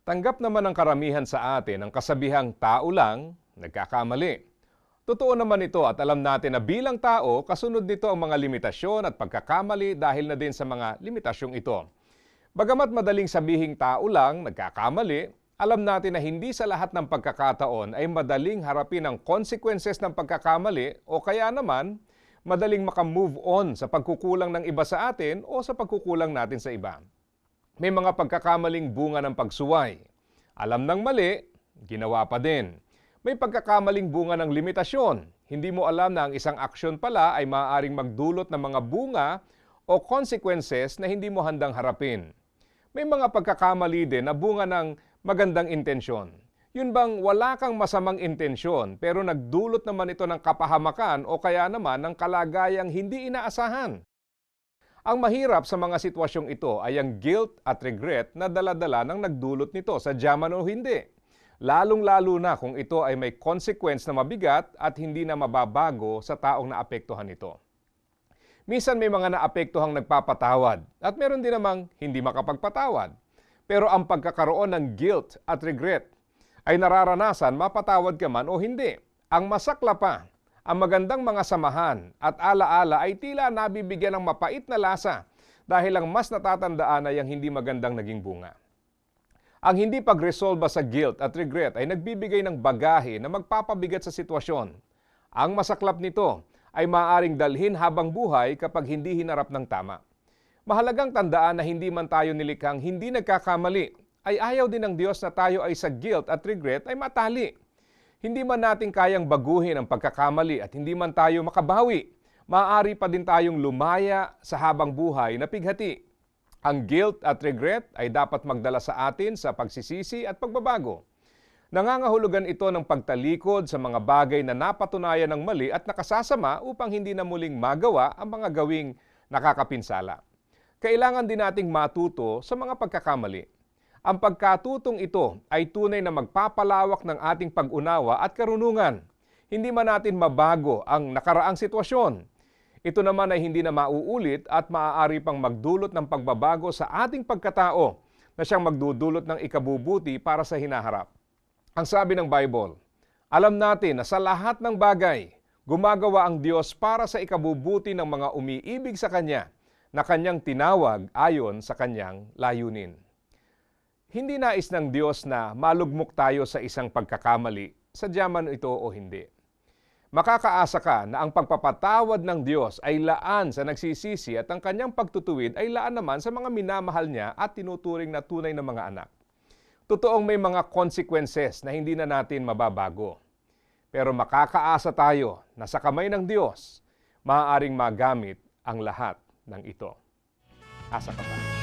Tanggap naman ng karamihan sa atin ang kasabihang tao lang, nagkakamali. Totoo naman ito at alam natin na bilang tao, kasunod nito ang mga limitasyon at pagkakamali dahil na din sa mga limitasyong ito. Bagamat madaling sabihing tao lang, nagkakamali, alam natin na hindi sa lahat ng pagkakataon ay madaling harapin ang consequences ng pagkakamali o kaya naman madaling makamove on sa pagkukulang ng iba sa atin o sa pagkukulang natin sa iba. May mga pagkakamaling bunga ng pagsuway. Alam ng mali, ginawa pa din. May pagkakamaling bunga ng limitasyon. Hindi mo alam na ang isang aksyon pala ay maaaring magdulot ng mga bunga o consequences na hindi mo handang harapin. May mga pagkakamali din na bunga ng magandang intensyon. Yun bang wala kang masamang intensyon pero nagdulot naman ito ng kapahamakan o kaya naman ng kalagayang hindi inaasahan? Ang mahirap sa mga sitwasyong ito ay ang guilt at regret na daladala ng nagdulot nito sa jaman o hindi. Lalong-lalo na kung ito ay may consequence na mabigat at hindi na mababago sa taong naapektuhan nito. Minsan may mga naapektuhang nagpapatawad at meron din namang hindi makapagpatawad. Pero ang pagkakaroon ng guilt at regret ay nararanasan mapatawad ka man o hindi. Ang masakla pa, ang magandang mga samahan at alaala ay tila nabibigyan ng mapait na lasa dahil ang mas natatandaan ay ang hindi magandang naging bunga. Ang hindi pagresolba sa guilt at regret ay nagbibigay ng bagahe na magpapabigat sa sitwasyon. Ang masaklap nito ay maaaring dalhin habang buhay kapag hindi hinarap ng tama. Mahalagang tandaan na hindi man tayo nilikhang hindi nagkakamali, ay ayaw din ng Diyos na tayo ay sa guilt at regret ay matali. Hindi man natin kayang baguhin ang pagkakamali at hindi man tayo makabawi, maaari pa din tayong lumaya sa habang buhay na pighati. Ang guilt at regret ay dapat magdala sa atin sa pagsisisi at pagbabago. Nangangahulugan ito ng pagtalikod sa mga bagay na napatunayan ng mali at nakasasama upang hindi na muling magawa ang mga gawing nakakapinsala. Kailangan din nating matuto sa mga pagkakamali. Ang pagkatutong ito ay tunay na magpapalawak ng ating pag-unawa at karunungan. Hindi man natin mabago ang nakaraang sitwasyon. Ito naman ay hindi na mauulit at maaari pang magdulot ng pagbabago sa ating pagkatao na siyang magdudulot ng ikabubuti para sa hinaharap. Ang sabi ng Bible, alam natin na sa lahat ng bagay, gumagawa ang Diyos para sa ikabubuti ng mga umiibig sa Kanya na Kanyang tinawag ayon sa Kanyang layunin. Hindi nais ng Diyos na malugmok tayo sa isang pagkakamali, sadya man ito o hindi. Makakaasa ka na ang pagpapatawad ng Diyos ay laan sa nagsisisi at ang kanyang pagtutuwid ay laan naman sa mga minamahal niya at tinuturing na tunay na mga anak. Totoong may mga consequences na hindi na natin mababago. Pero makakaasa tayo na sa kamay ng Diyos, maaaring magamit ang lahat ng ito. Asa ka ba?